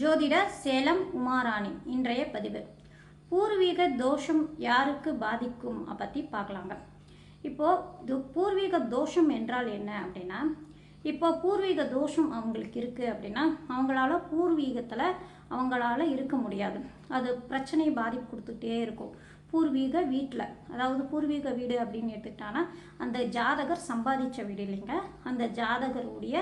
ஜோதிடர் சேலம் உமாராணி இன்றைய பதிவு. பூர்வீக தோஷம் யாருக்கு பாதிக்கும்? பற்றி பார்க்கலாங்க இப்போது பூர்வீக தோஷம் என்றால் என்ன அப்படின்னா இப்போ பூர்வீக தோஷம் அவங்களுக்கு இருக்குது அப்படின்னா அவங்களால பூர்வீகத்தில் அவங்களால இருக்க முடியாது. அது பிரச்சனையை பாதிப்பு கொடுத்துட்டே இருக்கும். பூர்வீக வீட்டில் அதாவது பூர்வீக வீடு அப்படின்னு எடுத்துக்கிட்டான்னா அந்த ஜாதகர் சம்பாதிச்ச வீடு இல்லைங்க. அந்த ஜாதகருடைய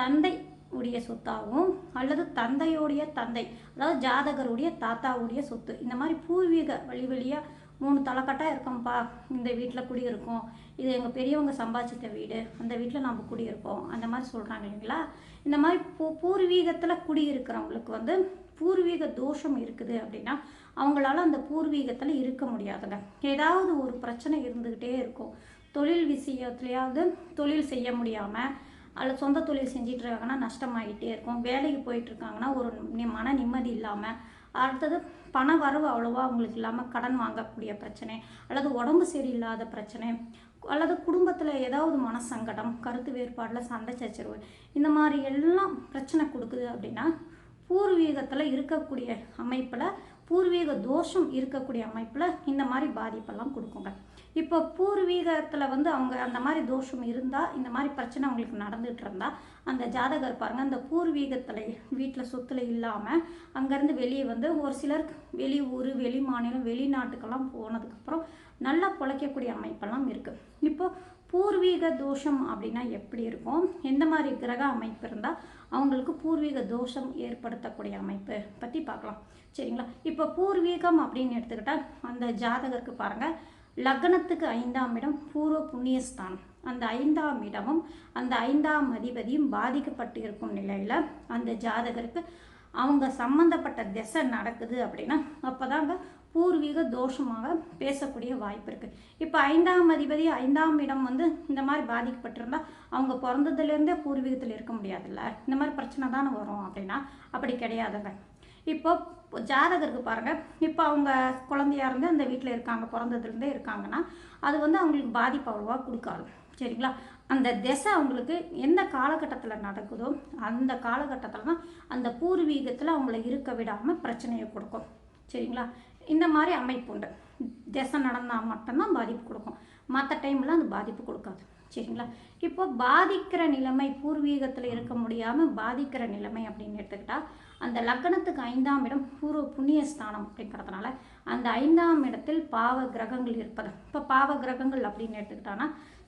தந்தை கூடிய சொத்தாகவும் அல்லது தந்தையுடைய தந்தை அதாவது ஜாதகருடைய தாத்தாவுடைய சொத்து. இந்த மாதிரி பூர்வீக வழி வழியாக மூணு தலைக்கட்டாக இருக்கோம்ப்பா. இந்த வீட்டில் குடியிருக்கோம். இது எங்கள் பெரியவங்க சம்பாதிச்சிட்ட வீடு. அந்த வீட்டில் நம்ம குடியிருக்கோம் அந்த மாதிரி சொல்கிறாங்க இல்லைங்களா? இந்த மாதிரி பூ பூர்வீகத்தில் குடியிருக்கிறவங்களுக்கு வந்து பூர்வீக தோஷம் இருக்குது அப்படின்னா அவங்களால அந்த பூர்வீகத்தில் இருக்க முடியாதுங்க. ஏதாவது ஒரு பிரச்சனை இருந்துக்கிட்டே இருக்கும். தொழில் விஷயத்துலையாவது தொழில் செய்ய முடியாமல் அதில் சொந்த தொழில் செஞ்சிட்டு இருக்காங்கன்னா நஷ்டமாகிட்டே இருக்கும். வேலைக்கு போயிட்டுருக்காங்கன்னா ஒரு மன நிம்மதி இல்லாமல் அடுத்தது பண வரவு அவ்வளோவா அவங்களுக்கு இல்லாமல் கடன் வாங்கக்கூடிய பிரச்சனை அல்லது உடம்பு சரியில்லாத பிரச்சனை அல்லது குடும்பத்தில் ஏதாவது மனசங்கடம் கருத்து வேறுபாடில் சண்டை சச்சரவு இந்த மாதிரி எல்லாம் பிரச்சனை கொடுக்குது அப்படின்னா பூர்வீகத்தில் இருக்கக்கூடிய அமைப்பில் பூர்வீக தோஷம் இருக்கக்கூடிய அமைப்பில் இந்த மாதிரி பாதிப்பெல்லாம் கொடுக்குங்க. இப்போ பூர்வீகத்தில் வந்து அவங்க அந்த மாதிரி தோஷம் இருந்தால் இந்த மாதிரி பிரச்சனை அவங்களுக்கு நடந்துகிட்டு இருந்தால் அந்த ஜாதகர் பாருங்க அந்த பூர்வீகத்தில் வீட்டில் சொத்தில் இல்லாமல் அங்கேருந்து வெளியே வந்து ஒரு சிலர் வெளி ஊர் வெளி மாநிலம் வெளிநாட்டுக்கெல்லாம் போனதுக்கப்புறம் நல்லா பிழைக்கக்கூடிய அமைப்பெல்லாம் இருக்குது இப்போது பூர்வீக தோஷம் அப்படின்னா எப்படி இருக்கும்? எந்த மாதிரி கிரக அமைப்பு இருந்தால் அவங்களுக்கு பூர்வீக தோஷம் ஏற்படுத்தக்கூடிய அமைப்பு பற்றி பார்க்கலாம். சரிங்களா? இப்போ பூர்வீகம் அப்படின்னு எடுத்துக்கிட்டால் அந்த ஜாதகருக்கு பாருங்கள் லக்னத்துக்கு ஐந்தாம் இடம் பூர்வ புண்ணியஸ்தானம். அந்த ஐந்தாம் இடமும் அந்த ஐந்தாம் அதிபதியும் பாதிக்கப்பட்டு இருக்கும் நிலையில் அந்த ஜாதகருக்கு அவங்க சம்மந்தப்பட்ட திசை நடக்குது அப்படின்னா அப்போதாங்க அதிக தோஷமாக பேசக்கூடிய வாய்ப்பு இருக்குது இப்போ ஐந்தாம் அதிபதி ஐந்தாம் இடம் வந்து இந்த மாதிரி பாதிக்கப்பட்டிருந்தா அவங்க பிறந்ததுலேருந்தே பூர்வீகத்தில் இருக்க முடியாதுல்ல. இந்த மாதிரி பிரச்சனை தானே வரும் அப்படின்னா அப்படி கிடையாதுங்க. இப்போ ஜாதகருக்கு பாருங்கள் இப்போ அவங்க குழந்தையாக இருந்து அந்த வீட்டில் இருக்காங்க பிறந்ததுலேருந்தே இருக்காங்கன்னா அது வந்து அவங்களுக்கு பாதிப்பு அவ்வளோவா கொடுக்காது. சரிங்களா? அந்த திசை அவங்களுக்கு எந்த காலகட்டத்தில் நடக்குதோ அந்த காலகட்டத்தில் தான் அந்த பூர்வீகத்தில் அவங்கள இருக்க விடாமல் பிரச்சனையை கொடுக்கும். சரிங்களா? இந்த மாதிரி அமைப்பு உண்டு திசை நடந்தால் மட்டும்தான் பாதிப்பு கொடுக்கும். மற்ற டைமில் அந்த பாதிப்பு கொடுக்காது. சரிங்களா? இப்போ பாதிக்கிற நிலைமை பூர்வீகத்தில் இருக்க முடியாமல் பாதிக்கிற நிலைமை அப்படின்னு எடுத்துக்கிட்டால் அந்த லக்கணத்துக்கு ஐந்தாம் இடம் பூர்வ புண்ணிய ஸ்தானம் அப்படிங்கிறதுனால அந்த ஐந்தாம் இடத்தில் பாவ கிரகங்கள் இருப்பது. இப்போ பாவ கிரகங்கள் அப்படின்னு எடுத்துக்கிட்டான்னா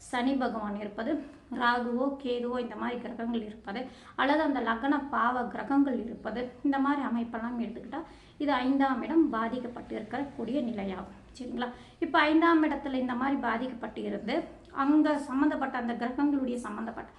சனி பகவான் இருப்பது ராகுவோ கேதுவோ இந்த மாதிரி கிரகங்கள் இருப்பது அல்லது அந்த லக்ன பாவ கிரகங்கள் இருப்பது இந்த மாதிரி அமைப்பெல்லாம் எடுத்துக்கிட்டால் இது ஐந்தாம் இடம் பாதிக்கப்பட்டு இருக்கக்கூடிய நிலையாகும். சரிங்களா? இப்போ ஐந்தாம் இடத்துல இந்த மாதிரி பாதிக்கப்பட்டு இருந்து அங்கே சம்மந்தப்பட்ட அந்த கிரகங்களுடைய சம்மந்தப்பட்ட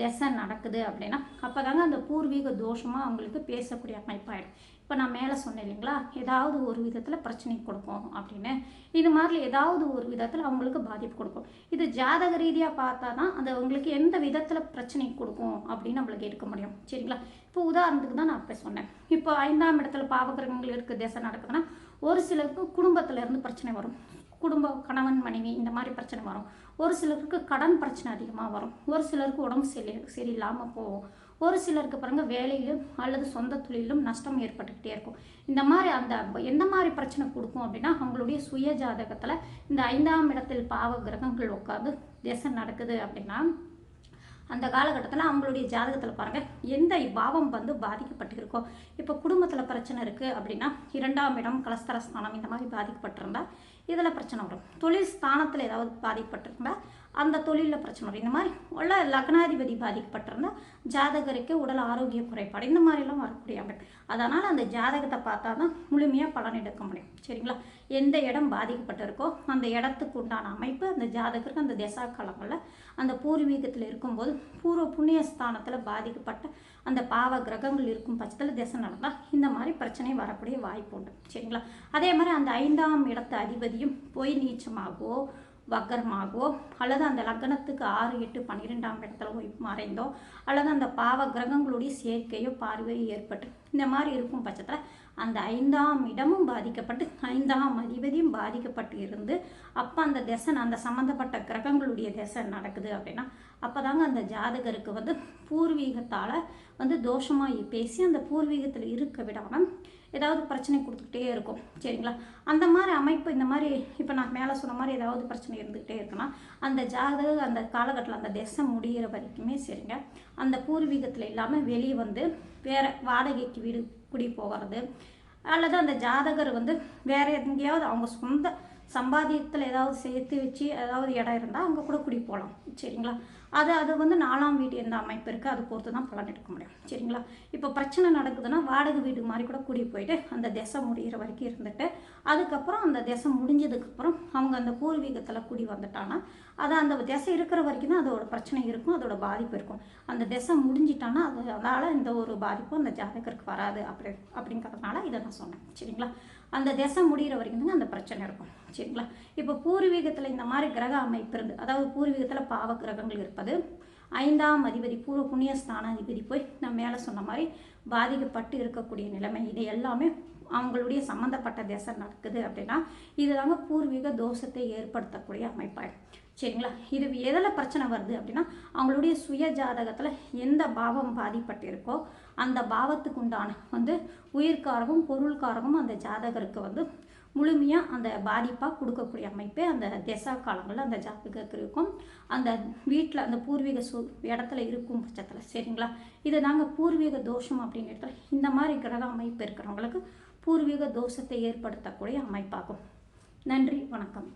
திசை நடக்குது அப்படின்னா அப்போ தாங்க அந்த பூர்வீக தோஷமாக அவங்களுக்கு பேசக்கூடிய அமைப்பாயிடும். இப்போ நான் மேலே சொன்னேன் இல்லைங்களா? ஏதாவது ஒரு விதத்தில் பிரச்சனை கொடுக்கும் அப்படின்னு. இது மாதிரி ஏதாவது ஒரு விதத்தில் அவங்களுக்கு பாதிப்பு கொடுக்கும். இது ஜாதக ரீதியாக பார்த்தா தான் அது அவங்களுக்கு எந்த விதத்தில் பிரச்சனை கொடுக்கும் அப்படின்னு நம்மளுக்கு எடுக்க முடியும். சரிங்களா? இப்போ உதாரணத்துக்கு தான் நான் இப்போ சொன்னேன். இப்போ ஐந்தாம் இடத்துல பாவகிரகங்கள் இருக்குது திசை நடக்குதுன்னா ஒரு சிலருக்கு குடும்பத்துலேருந்து பிரச்சனை வரும். குடும்ப கணவன் மனைவி இந்த மாதிரி பிரச்சனை வரும். ஒரு சிலருக்கு கடன் பிரச்சனை அதிகமாக வரும். ஒரு சிலருக்கு உடம்பு சரி சரியில்லாமல் போகும். ஒரு சிலருக்கு பாருங்க வேலையிலும் அல்லது சொந்த தொழிலும் நஷ்டம் ஏற்பட்டுக்கிட்டே இருக்கும். இந்த மாதிரி அந்த எந்த மாதிரி பிரச்சனை கொடுக்கும் அப்படின்னா அவங்களுடைய சுய ஜாதகத்தில் இந்த ஐந்தாம் இடத்தில் பாவ கிரகங்கள் உட்காந்து திசை நடக்குது அப்படின்னா அந்த காலகட்டத்தில் அவங்களுடைய ஜாதகத்தில் பாருங்கள் எந்த பாவம் வந்து பாதிக்கப்பட்டு இருக்கோ இப்போ குடும்பத்தில் பிரச்சனை இருக்குது அப்படின்னா இரண்டாம் இடம் கலஸ்தரஸ்தானம் இந்த மாதிரி பாதிக்கப்பட்டிருந்தா இதில் பிரச்சனை வரும். தொழில் ஸ்தானத்தில் ஏதாவது பாதிக்கப்பட்டிருந்தா அந்த தொழிலில் பிரச்சனை வரும். இந்த மாதிரி உள்ள லக்னாதிபதி பாதிக்கப்பட்டிருந்தா ஜாதகருக்கு உடல் ஆரோக்கிய குறைபாடு இந்த மாதிரிலாம் வரக்கூடிய அமைப்பு அதனால் அந்த ஜாதகத்தை பார்த்தா தான் முழுமையாக பலன் எடுக்க முடியும். சரிங்களா? எந்த இடம் பாதிக்கப்பட்டிருக்கோ அந்த இடத்துக்கு உண்டான அமைப்பு அந்த ஜாதகருக்கு அந்த திசா காலங்களில் அந்த பூர்வீகத்தில் இருக்கும்போது பூர்வ புண்ணிய ஸ்தானத்தில் பாதிக்கப்பட்ட அந்த பாவ கிரகங்கள் இருக்கும் பட்சத்தில் திசை நடந்தால் இந்த மாதிரி பிரச்சனை வரக்கூடிய வாய்ப்பு உண்டு. சரிங்களா? அதே மாதிரி அந்த ஐந்தாம் இடத்து அதிபதியும் பொய் நீச்சமாகவோ வக்கரமாகவோ அல்லது அந்த லக்னத்துக்கு ஆறு எட்டு பன்னிரெண்டாம் இடத்துல போய் மறைந்தோ அல்லது அந்த பாவ கிரகங்களுடைய சேர்க்கையோ பார்வையோ ஏற்பட்டு இந்த மாதிரி இருக்கும் பட்சத்தில் அந்த ஐந்தாம் இடமும் பாதிக்கப்பட்டு ஐந்தாம் அதிபதியும் பாதிக்கப்பட்டு இருந்து அப்போ அந்த திசை அந்த சம்மந்தப்பட்ட கிரகங்களுடைய திசை நடக்குது அப்படின்னா அப்போ தாங்க அந்த ஜாதகருக்கு வந்து பூர்வீகத்தால் வந்து தோஷமாக பேசி அந்த பூர்வீகத்தில் இருக்க விடாமல் ஏதாவது பிரச்சனை கொடுத்துக்கிட்டே இருக்கும். சரிங்களா? அந்த மாதிரி அமைப்பு இந்த மாதிரி இப்போ நான் மேலே சொன்ன மாதிரி ஏதாவது பிரச்சனை இருந்துக்கிட்டே இருக்குன்னா அந்த ஜாதக அந்த காலகட்டத்தில் அந்த திசை முடிகிற வரைக்குமே சரிங்க. அந்த பூர்வீகத்தில் இல்லாமல் வெளியே வந்து வேறு வாடகைக்கு வீடு குடி போகிறது அல்லது அந்த ஜாதகர் வந்து வேற எங்கேயாவது அவங்க சொந்த சம்பாதியத்தில் ஏதாவது சேர்த்து வச்சு ஏதாவது இடம் இருந்தால் அங்கே கூட குடி போகலாம் சரிங்களா? அது அது வந்து நாலாம் வீடு எந்த அமைப்பு இருக்குது அது பொறுத்து தான் பலன் எடுக்க முடியும். சரிங்களா? இப்போ பிரச்சனை நடக்குதுன்னா வாடகை வீடு மாதிரி கூட கூடி போயிட்டு அந்த திசை முடிகிற வரைக்கும் இருந்துட்டு அதுக்கப்புறம் அந்த திசை முடிஞ்சதுக்கப்புறம் அவங்க அந்த பூர்வீகத்தில் குடி வந்துட்டாங்கன்னா அது அந்த திசை இருக்கிற வரைக்கும் தான் அதோட பிரச்சனை இருக்கும் அதோட பாதிப்பு இருக்கும். அந்த திசை முடிஞ்சிட்டான்னா அது அதனால் இந்த ஒரு பாதிப்பும் அந்த ஜாதகருக்கு வராது அப்படி அப்படிங்கிறதுனால இதை நான் சொன்னேன். சரிங்களா? அந்த திசை முடிகிற வரைக்கும் தாங்க அந்த பிரச்சனை இருக்கும். சரிங்களா? இப்போ பூர்வீகத்தில் இந்த மாதிரி கிரக அமைப்பு இருந்து அதாவது பூர்வீகத்தில் பாவ கிரகங்கள் இருப்பது ஐந்தாம் அதிபதி பூர்வ புண்ணிய ஸ்தான அதிபதி போய் நான் மேலே சொன்ன மாதிரி பாதிக்கப்பட்டு இருக்கக்கூடிய நிலைமை இது எல்லாமே அவங்களுடைய சம்மந்தப்பட்ட திசை நடக்குது அப்படின்னா இதுதாங்க பூர்வீக தோஷத்தை ஏற்படுத்தக்கூடிய அமைப்பாயிடும் சரிங்களா? இது எதில் பிரச்சனை வருது அப்படின்னா அவங்களுடைய சுய ஜாதகத்தில் எந்த பாவம் பாதிப்பட்டிருக்கோ அந்த பாவத்துக்கு உண்டான வந்து உயிர்காரகம் பொருள்காரகம் அந்த ஜாதகருக்கு வந்து முழுமையாக அந்த பாதிப்பாக கொடுக்கக்கூடிய அமைப்பே அந்த திசா காலங்களில் அந்த ஜாதகருக்கு இருக்கும். அந்த வீட்டில் அந்த பூர்வீக சு இடத்துல இருக்கும் பட்சத்தில் சரிங்களா? இது நாங்கள் பூர்வீக தோஷம் அப்படின்னு இடத்துல இந்த மாதிரி கிரக அமைப்பு இருக்கிறவங்களுக்கு பூர்வீக தோஷத்தை ஏற்படுத்தக்கூடிய அமைப்பாகும். நன்றி வணக்கம்.